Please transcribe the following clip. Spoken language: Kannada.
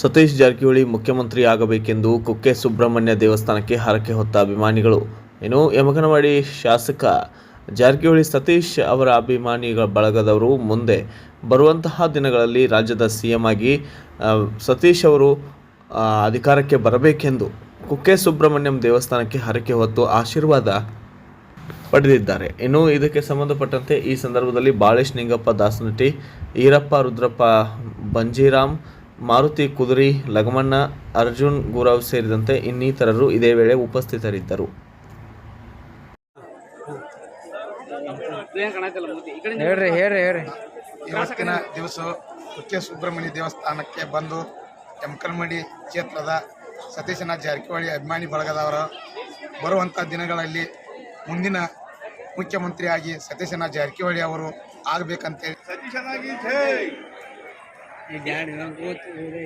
ಸತೀಶ್ ಜಾರಕಿಹೊಳಿ ಮುಖ್ಯಮಂತ್ರಿ ಆಗಬೇಕೆಂದು ಕುಕ್ಕೆ ಸುಬ್ರಹ್ಮಣ್ಯ ದೇವಸ್ಥಾನಕ್ಕೆ ಹರಕೆ ಹೊತ್ತ ಅಭಿಮಾನಿಗಳು. ಇನ್ನು ಯಮಕನವಾಡಿ ಶಾಸಕ ಜಾರಕಿಹೊಳಿ ಸತೀಶ್ ಅವರ ಅಭಿಮಾನಿಗಳ ಬಳಗದವರು ಮುಂದೆ ಬರುವಂತಹ ದಿನಗಳಲ್ಲಿ ರಾಜ್ಯದ ಸಿಎಂ ಆಗಿ ಸತೀಶ್ ಅವರು ಅಧಿಕಾರಕ್ಕೆ ಬರಬೇಕೆಂದು ಕುಕ್ಕೆ ಸುಬ್ರಹ್ಮಣ್ಯಂ ದೇವಸ್ಥಾನಕ್ಕೆ ಹರಕೆ ಹೊತ್ತು ಆಶೀರ್ವಾದ ಪಡೆದಿದ್ದಾರೆ. ಇನ್ನು ಇದಕ್ಕೆ ಸಂಬಂಧಪಟ್ಟಂತೆ ಈ ಸಂದರ್ಭದಲ್ಲಿ ಬಾಳೇಶ್ ನಿಂಗಪ್ಪ ದಾಸನಟಿ ಈರಪ್ಪ ರುದ್ರಪ್ಪ ಬಂಜೀರಾಮ್ ಮಾರುತಿ ಕುದುರಿ ಲಗಮಣ್ಣ ಅರ್ಜುನ್ ಗುರಾವ್ ಸೇರಿದಂತೆ ಇನ್ನಿತರರು ಇದೇ ವೇಳೆ ಉಪಸ್ಥಿತರಿದ್ದರು. ಹೇಳ್ರಿ ಹೇಳ್ರಿ ಹೇಳ್ರಿ. ಇವತ್ತಿನ ದಿವಸ ಕುಕ್ಕೆ ಸುಬ್ರಹ್ಮಣ್ಯ ದೇವಸ್ಥಾನಕ್ಕೆ ಬಂದು ಕೆಂಕಲ್ಮಡಿ ಕ್ಷೇತ್ರದ ಸತೀಶನ ಜಾರಕಿಹೊಳಿ ಅಭಿಮಾನಿ ಬಳಗದವರು ಬರುವಂಥ ದಿನಗಳಲ್ಲಿ ಮುಂದಿನ ಮುಖ್ಯಮಂತ್ರಿಯಾಗಿ ಸತೀಶನ ಜಾರಕಿಹೊಳಿ ಅವರು ಆಗಬೇಕಂತೇಳಿ. ಈಗ ಎರಡು